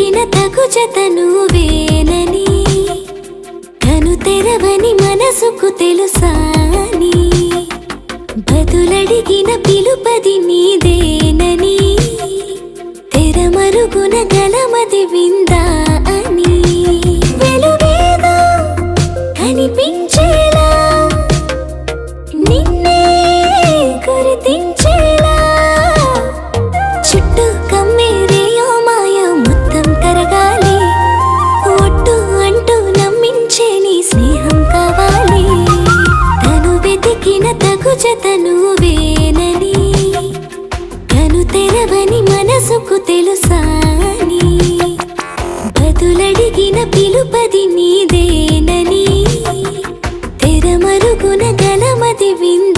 వెతికిన తగు జతను వేనని కను తెరవని మనసుకు తెలుసాని. బదులడిగిన పిలుపది నీదేనని తెరమరుగున గలమది విందా మనసుకు వేనని కను తెరవని మనసుకు తెలుసాని. బదులడిగిన పిలుపది నీదేనని తెరమరుగున గలమది వింది